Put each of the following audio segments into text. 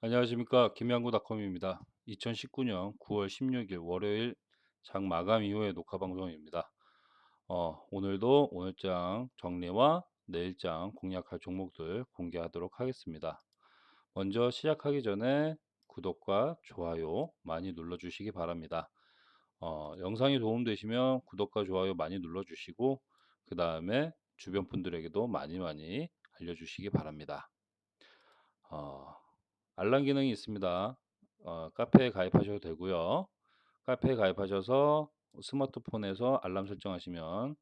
안녕하십니까 김양구닷컴입니다. 2019년 9월 16일 월요일 장 마감 이후의 녹화 방송입니다. 어, 오늘도 오늘장 정리와 내일장 공략할 종목들 공개하도록 하겠습니다. 먼저 시작하기 전에 구독과 좋아요 많이 눌러주시기 바랍니다. 어, 영상이 도움되시면 구독과 좋아요 많이 눌러주시고 그 다음에 주변 분들에게도 많이 많이 알려주시기 바랍니다. 어, 알람 기능이 있습니다. 어, 카페에 가입하셔도 되고요. 카페에 가입하셔서 스마트폰에서 알람 설정하시면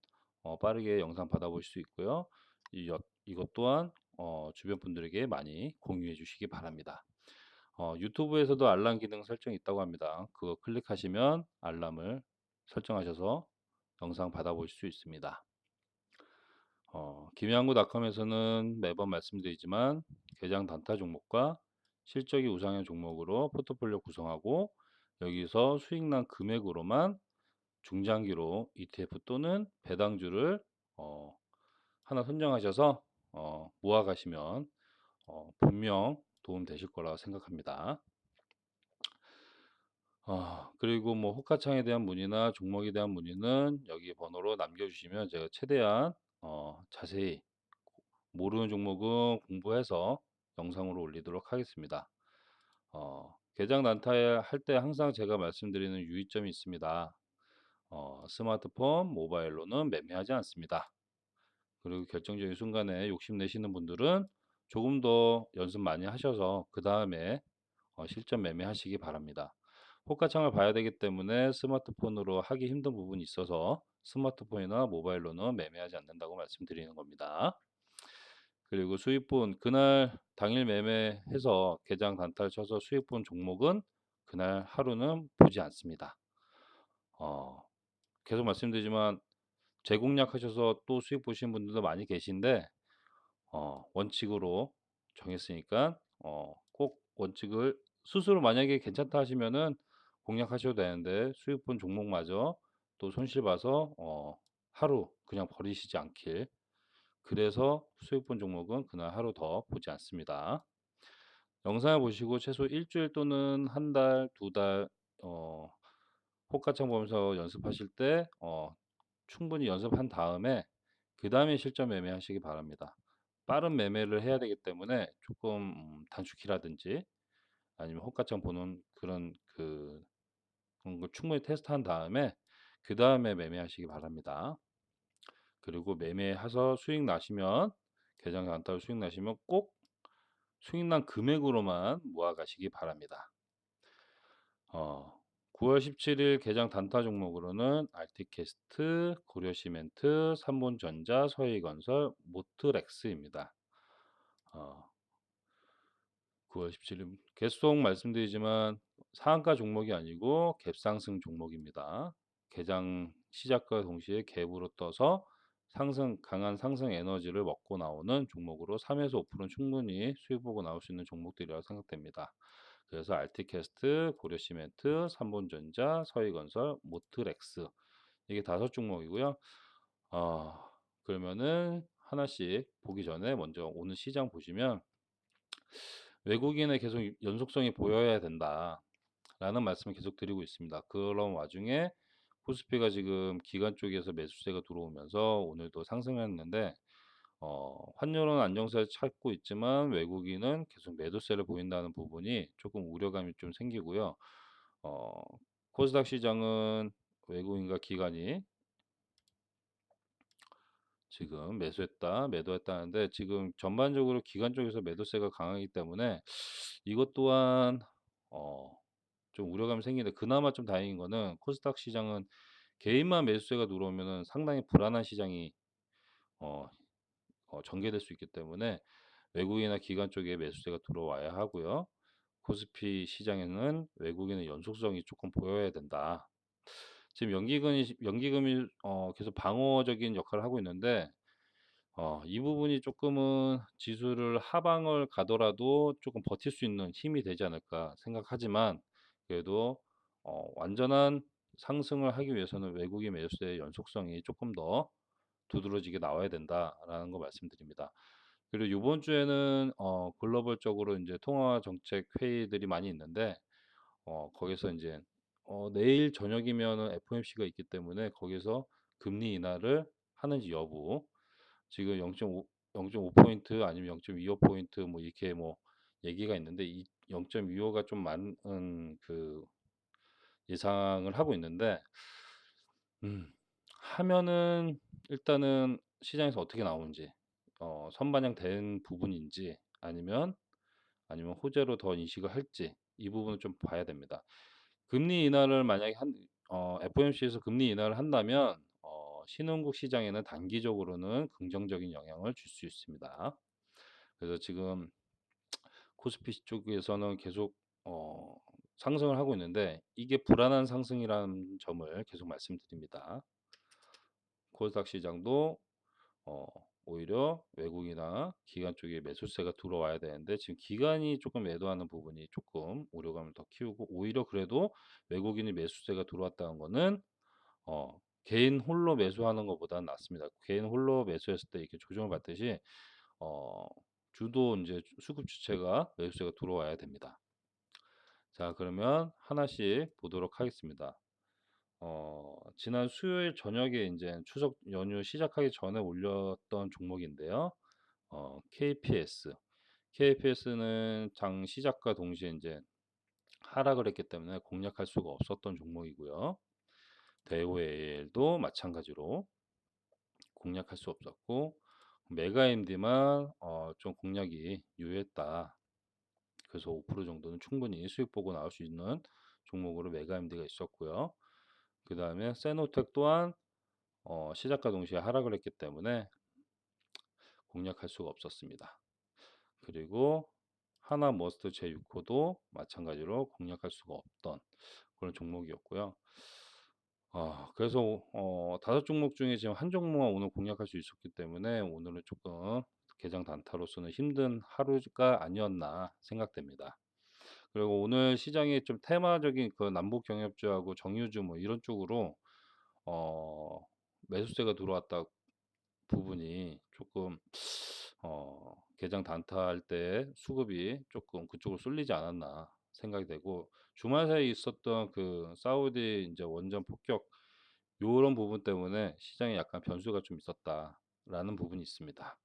어, 빠르게 영상 받아보실 수 있고요. 이, 이것 또한 어, 주변 분들에게 많이 공유해 주시기 바랍니다. 어, 유튜브에서도 알람 기능 설정이 있다고 합니다. 그거 클릭하시면 알람을 설정하셔서 영상 받아보실 수 있습니다. 어, 김양구닷컴에서는 매번 말씀드리지만 개장 단타 종목과 실적이 우상향 종목으로 포트폴리오 구성하고 여기서 수익난 금액으로만 중장기로 ETF 또는 배당주를 어, 하나 선정하셔서 어, 모아 가시면 어, 분명 도움 되실 거라 생각합니다. 어, 그리고 뭐 호가창에 대한 문의나 종목에 대한 문의는 여기 번호로 남겨주시면 제가 최대한 어, 자세히 모르는 종목은 공부해서 영상으로 올리도록 하겠습니다. 어, 개장 난타할 때 항상 제가 말씀드리는 유의점이 있습니다. 어, 스마트폰, 모바일로는 매매하지 않습니다. 그리고 결정적인 순간에 욕심내시는 분들은 조금 더 연습 많이 하셔서 그 다음에 어, 실전 매매하시기 바랍니다. 호가창을 봐야 되기 때문에 스마트폰으로 하기 힘든 부분이 있어서 스마트폰이나 모바일로는 매매하지 않는다고 말씀드리는 겁니다. 그리고 수익분 그날 당일 매매해서 개장 단타를 쳐서 수익분 종목은 그날 하루는 보지 않습니다. 어, 계속 말씀드리지만 재공략 하셔서 또 수익 보시는 분들도 많이 계신데 어, 원칙으로 정했으니까 어, 꼭 원칙을 스스로 만약에 괜찮다 하시면은 공략하셔도 되는데 수익 본 종목마저 또 손실 봐서 어, 하루 그냥 버리시지 않길 그래서 수익 본 종목은 그날 하루 더 보지 않습니다. 영상을 보시고 최소 일주일 또는 한 달, 두 달, 어, 호가창 보면서 연습하실 때, 어, 충분히 연습한 다음에, 그 다음에 실전 매매하시기 바랍니다. 빠른 매매를 해야 되기 때문에 조금 음, 단축키라든지 아니면 호가창 보는 그런 그 그런 걸 충분히 테스트한 다음에 그 다음에 매매하시기 바랍니다. 그리고 매매해서 수익 나시면 개장 단타로 수익 나시면 꼭 수익난 금액으로만 모아 가시기 바랍니다. 어, 9월 17일 개장 단타 종목으로는 알티캐스트, 고려시멘트, 삼본전자, 서해건설, 모트렉스입니다. 어, 9월 17일 계속 말씀드리지만 상한가 종목이 아니고 갭상승 종목입니다. 개장 시작과 동시에 갭으로 떠서 상승 강한 상승 에너지를 먹고 나오는 종목으로 3에서 5%는 충분히 수익 보고 나올 수 있는 종목들이라고 생각됩니다. 그래서 알티캐스트, 고려시멘트, 삼본전자, 서희건설, 모트렉스 이게 다섯 종목이고요. 어, 그러면은 하나씩 보기 전에 먼저 오늘 시장 보시면 외국인의 계속 연속성이 보여야 된다. 라는 말씀을 계속 드리고 있습니다. 그런 와중에 코스피가 지금 기관 쪽에서 매수세가 들어오면서 오늘도 상승했는데 어, 환율은 안정세를 찾고 있지만 외국인은 계속 매도세를 보인다는 부분이 조금 우려감이 좀 생기고요. 어, 코스닥 시장은 외국인과 기관이 지금 매수했다, 매도했다는데 지금 전반적으로 기관 쪽에서 매도세가 강하기 때문에 이것 또한 어, 좀 우려감이 생기는데 그나마 좀 다행인 거는 코스닥 시장은 개인만 매수세가 들어오면은 상당히 불안한 시장이 어, 어, 전개될 수 있기 때문에 외국이나 기관 쪽에 매수세가 들어와야 하고요. 코스피 시장에는 외국인의 연속성이 조금 보여야 된다. 지금 연기금이 연기금이 어, 계속 방어적인 역할을 하고 있는데 어, 이 부분이 조금은 지수를 하방을 가더라도 조금 버틸 수 있는 힘이 되지 않을까 생각하지만 그래도 어, 완전한 상승을 하기 위해서는 외국인 매수세의 연속성이 조금 더 두드러지게 나와야 된다라는 거 말씀드립니다. 그리고 요번 주에는 어 글로벌적으로 인제 통화 정책 회의들이 많이 있는데 어 거기서 인제 어 내일 저녁이면은 FOMC가 있기 때문에 거기서 금리 인하를 하는지 여부 지금 0.5 0.5 포인트 아니면 0.25 포인트 뭐 이렇게 뭐 얘기가 있는데 이 0.25가 좀 많은 그 예상을 하고 있는데 음 하면은 일단은 시장에서 어떻게 나오는지 어 선반영된 부분인지 아니면, 아니면 호재로 더 인식을 할지 이 부분을 좀 봐야 됩니다. 금리 인하를 만약에 한 어 FOMC에서 금리 인하를 한다면 어 신흥국 시장에는 단기적으로는 긍정적인 영향을 줄 수 있습니다. 그래서 지금 코스피 쪽에서는 계속 어 상승을 하고 있는데 이게 불안한 상승이라는 점을 계속 말씀드립니다. 코스닥 시장도 어 오히려 외국이나 기관 쪽에 매수세가 들어와야 되는데 지금 기관이 조금 매도하는 부분이 조금 우려감을 더 키우고 오히려 그래도 외국인이 매수세가 들어왔다는 거는 어 개인 홀로 매수하는 것보다는 낫습니다. 개인 홀로 매수했을 때 이렇게 조정을 받듯이 어 주도 인제 수급 주체가 매수세가 들어와야 됩니다. 자 그러면 하나씩 보도록 하겠습니다. 어 지난 수요일 저녁에 인제 추석 연휴 시작하기 전에 올렸던 종목인데요. 어 KPS. KPS는 장 시작과 동시에 인제 하락을 했기 때문에 공략할 수가 없었던 종목이고요. 대우AL도 마찬가지로 공략할 수 없었고 메가MD만 어 좀 공략이 유효했다. 그래서 5% 정도는 충분히 수익 보고 나올 수 있는 종목으로 메가MD가 있었고요. 그 다음에 세노텍 또한 어 시작과 동시에 하락을 했기 때문에 공략할 수가 없었습니다. 그리고 하나 머스트 제6호도 마찬가지로 공략할 수가 없던 그런 종목이었고요. 아 그래서 어 5 종목 중에 지금 한 종목만 오늘 공략할 수 있었기 때문에 오늘은 조금 개장 단타로서는 힘든 하루가 아니었나 생각됩니다. 그리고 오늘 시장이 좀 테마적인 그 남북 경협주하고 정유주 뭐 이런 쪽으로 어 매수세가 들어왔다 부분이 조금 어 개장 단타할 때 수급이 조금 그쪽으로 쏠리지 않았나 생각이 되고 주말 사이에 있었던 그 사우디 인제 원전 폭격 요런 부분 때문에 시장에 약간 변수가 좀 있었다라는 부분이 있습니다.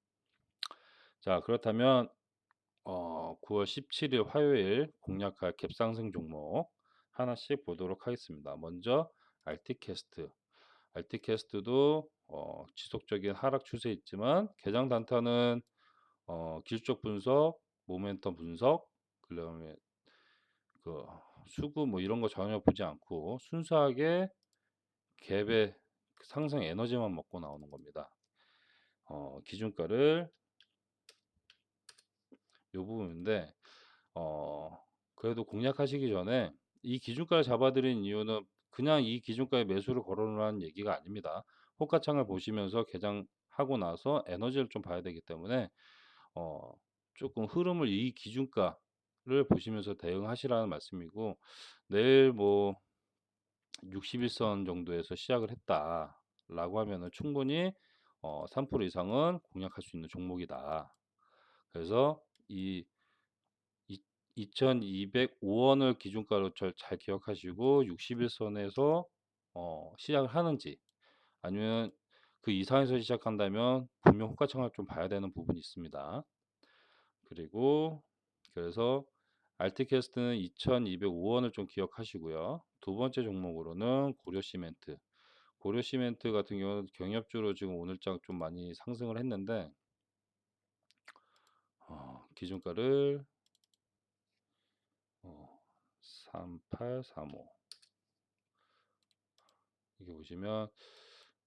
자 그렇다면 어 9월 17일 화요일 공략할 갭상승 종목 하나씩 보도록 하겠습니다. 먼저 알티캐스트. 알티캐스트도 어 지속적인 하락 추세에 있지만 개장 단타는 어 기술적 분석, 모멘텀 분석, 그다음에 그 수급 뭐 이런 거 전혀 보지 않고 순수하게 갭의 그 상승 에너지만 먹고 나오는 겁니다. 어 기준가를 요 부분인데 어 그래도 공략하시기 전에 이 기준가를 잡아 드린 이유는 그냥 이 기준가에 매수를 걸어 놓으라는 얘기가 아닙니다. 호가창을 보시면서 개장하고 나서 에너지를 좀 봐야 되기 때문에 어 쪼끔 흐름을 이 기준가 를 보시면서 대응하시라는 말씀이고 내일 뭐60 일선 정도에서 시작을 했다라고 하면은 충분히 어 '3% 이상은 공략할 수 있는 종목이다.' 그래서 이 이 2,205 원을 기준가로 절잘 기억하시고 60 일선에서 어 시작을 하는지 아니면 그 이상에서 시작한다면 분명 호가창을 좀 봐야 되는 부분이 있습니다. 그리고 그래서 알티캐스트는 2,205 원을 좀 기억하시고요. 두 번째 종목으로는 고려시멘트. 고려시멘트 같은 경우는 경협주로 지금 오늘장 좀 많이 상승을 했는데 어 기준가를 어 3835 이게 보시면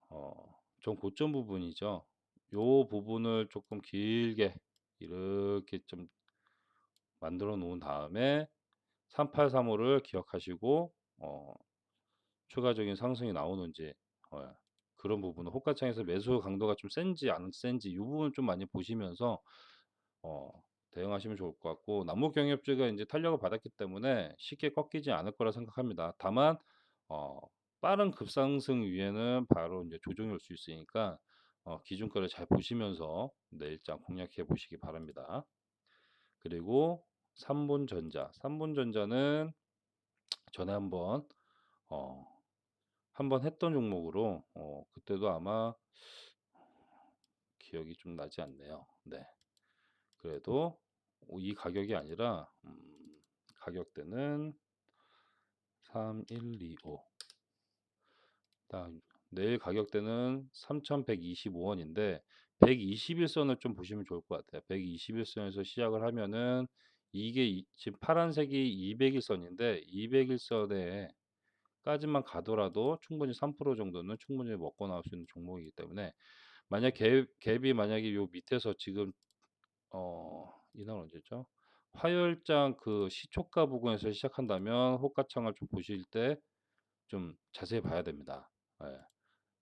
어좀 고점 부분이죠. 요 부분을 조금 길게 이렇게 좀 만들어 놓은 다음에 3835를 기억하시고 어 추가적인 상승이 나오는지 어 그런 부분은 호가창에서 매수 강도가 좀 센지 안 센지 요 부분 좀 많이 보시면서 어 대응하시면 좋을 것 같고 남북 경협주가 인제 탄력을 받았기 때문에 쉽게 꺾이지 않을 거라 생각합니다. 다만 어 빠른 급상승 위에는 바로 인제 조정이 올 수 있으니까 어, 기준가를 잘 보시면서 내일장 공략해 보시기 바랍니다. 그리고 삼본전자, 삼본전자는 전에 한번 어, 한번 했던 종목으로 어, 그때도 아마 기억이 좀 나지 않네요. 네. 그래도 이 가격이 아니라 음, 가격대는 3125 다음 내일 가격대는 3125원인데 121선을 좀 보시면 좋을 것 같아요. 121선에서 시작을 하면은 이게 이- 지금 파란색이 200일선인데 200일선에 까지만 가더라도 충분히 3% 정도는 충분히 먹고 나올 수 있는 종목이기 때문에 만약 갭, 갭이 만약에 요 밑에서 지금 어 이날 언제죠? 화요일장 그 시초가 부근에서 시작한다면 호가창을 좀 보실 때 좀 자세히 봐야 됩니다. 예,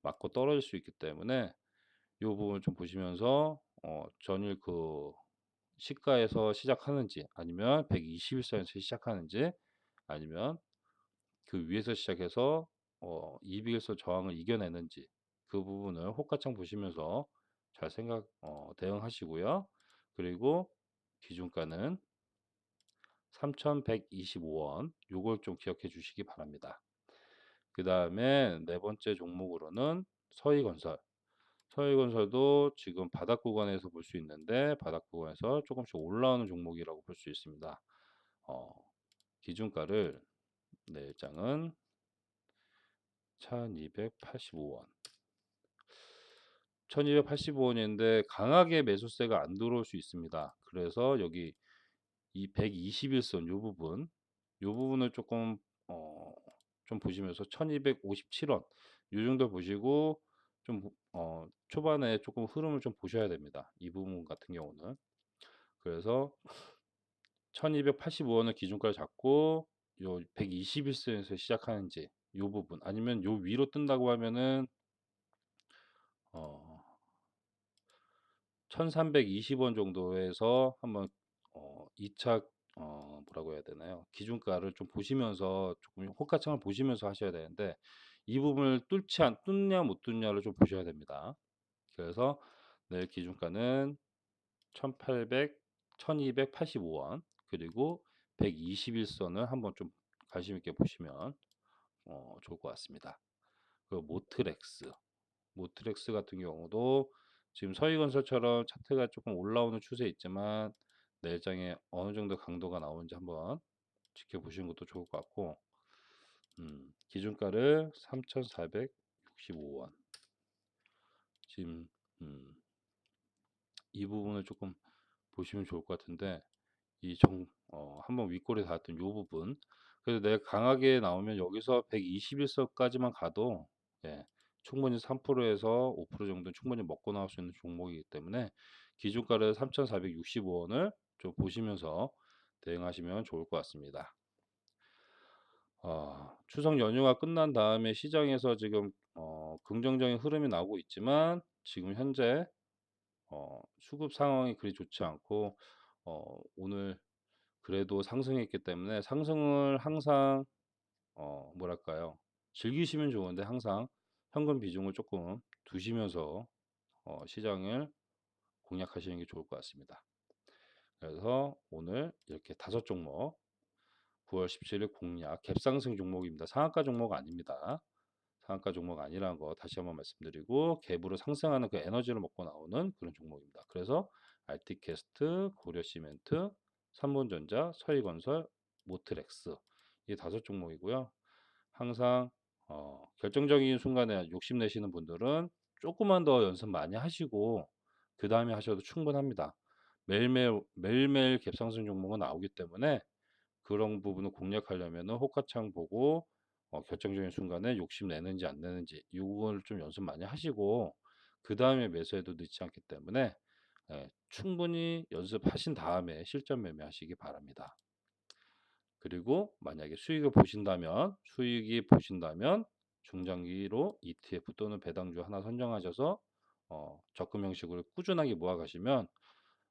맞고 떨어질 수 있기 때문에 이 부분을 좀 보시면서 어, 전일 그 시가에서 시작하는지 아니면 121선에서 시작하는지 아니면 그 위에서 시작해서 어, 200일선 저항을 이겨내는지 그 부분을 호가창 보시면서 잘 생각 어, 대응하시고요. 그리고 기준가는 3,125원 요걸 좀 기억해 주시기 바랍니다. 그 다음에 네 번째 종목으로는 서희건설. 서희건설도 지금 바닥 구간에서 볼 수 있는데 바닥 구간에서 조금씩 올라오는 종목이라고 볼 수 있습니다. 어, 기준가를 내일장은 1285원. 1285원인데 강하게 매수세가 안 들어올 수 있습니다. 그래서 여기 이 121선 요 부분 요 부분을 조금 어, 좀 보시면서 1257원 요 정도 보시고 좀 어, 초반에 조금 흐름을 좀 보셔야 됩니다. 이 부분 같은 경우는 그래서 1285원을 기준가를 잡고 요 121선에서 시작하는지 요 부분 아니면 요 위로 뜬다고 하면은 어 1320원 정도에서 한번 어 2차 어 뭐라고 해야 되나요? 기준가를 좀 보시면서 조금 호가창을 보시면서 하셔야 되는데 이 부분을 뚫지 않 뚫냐 못 뚫냐를 좀 보셔야 됩니다. 그래서 내일 기준가는 1800 1285원 그리고 121선을 한번 좀 관심 있게 보시면 어 좋을 것 같습니다. 그리고 모트렉스 모트렉스 같은 경우도 지금 서희건설처럼 차트가 조금 올라오는 추세 있지만 내일장에 어느 정도 강도가 나오는지 한번 지켜보시는 것도 좋을 것 같고 음, 기준가를 3,465원 지금 음, 이 부분을 조금 보시면 좋을 것 같은데 이 정, 어, 한번 윗골에 닿았던 이 부분 그래서 내가 강하게 나오면 여기서 121선까지만 가도 예, 충분히 3%에서 5% 정도 충분히 먹고 나올 수 있는 종목이기 때문에 기준가를 3,465원을 좀 보시면서 대응하시면 좋을 것 같습니다. 어, 추석 연휴가 끝난 다음에 시장에서 지금 어, 긍정적인 흐름이 나오고 있지만 지금 현재 어, 수급 상황이 그리 좋지 않고 어, 오늘 그래도 상승했기 때문에 상승을 항상 어, 뭐랄까요 즐기시면 좋은데 항상 현금 비중을 조금 두시면서 어, 시장을 공략하시는 게 좋을 것 같습니다. 그래서 오늘 이렇게 다섯 종목 9월 17일 공략 갭상승 종목입니다. 상한가 종목 아닙니다. 상한가 종목 아니라는 거 다시 한번 말씀드리고 갭으로 상승하는 그 에너지를 먹고 나오는 그런 종목입니다. 그래서 알티캐스트, 고려시멘트, 삼본전자, 서희건설, 모트렉스 이 다섯 종목이고요. 항상 어, 결정적인 순간에 욕심내시는 분들은 조금만 더 연습 많이 하시고 그 다음에 하셔도 충분합니다. 매일매일 매일매일 갭상승 종목은 나오기 때문에 그런 부분을 공략하려면은 호가창 보고 어, 결정적인 순간에 욕심 내는지 안 내는지 이걸 좀 연습 많이 하시고 그 다음에 매수해도 늦지 않기 때문에 예, 충분히 연습하신 다음에 실전 매매하시기 바랍니다. 그리고 만약에 수익을 보신다면 수익이 보신다면 중장기로 ETF 또는 배당주 하나 선정하셔서 어, 적금 형식으로 꾸준하게 모아가시면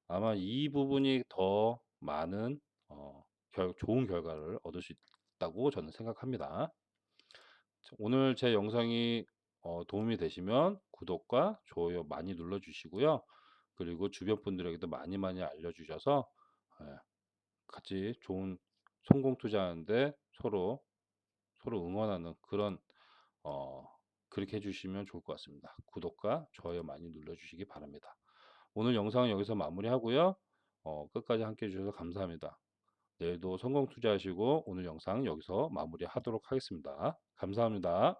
아마 이 부분이 더 많은 어, 결, 좋은 결과를 얻을 수 있다고 저는 생각합니다. 오늘 제 영상이 어 도움이 되시면 구독과 좋아요 많이 눌러 주시고요. 그리고 주변 분들에게도 많이 많이 알려 주셔서 예 같이 좋은 성공 투자하는 데 서로, 서로 응원하는 그런 어 그렇게 해 주시면 좋을 것 같습니다. 구독과 좋아요 많이 눌러 주시기 바랍니다. 오늘 영상은 여기서 마무리하고요. 어 끝까지 함께 해 주셔서 감사합니다. 내일도 성공 투자하시고 오늘 영상 여기서 마무리하도록 하겠습니다. 감사합니다.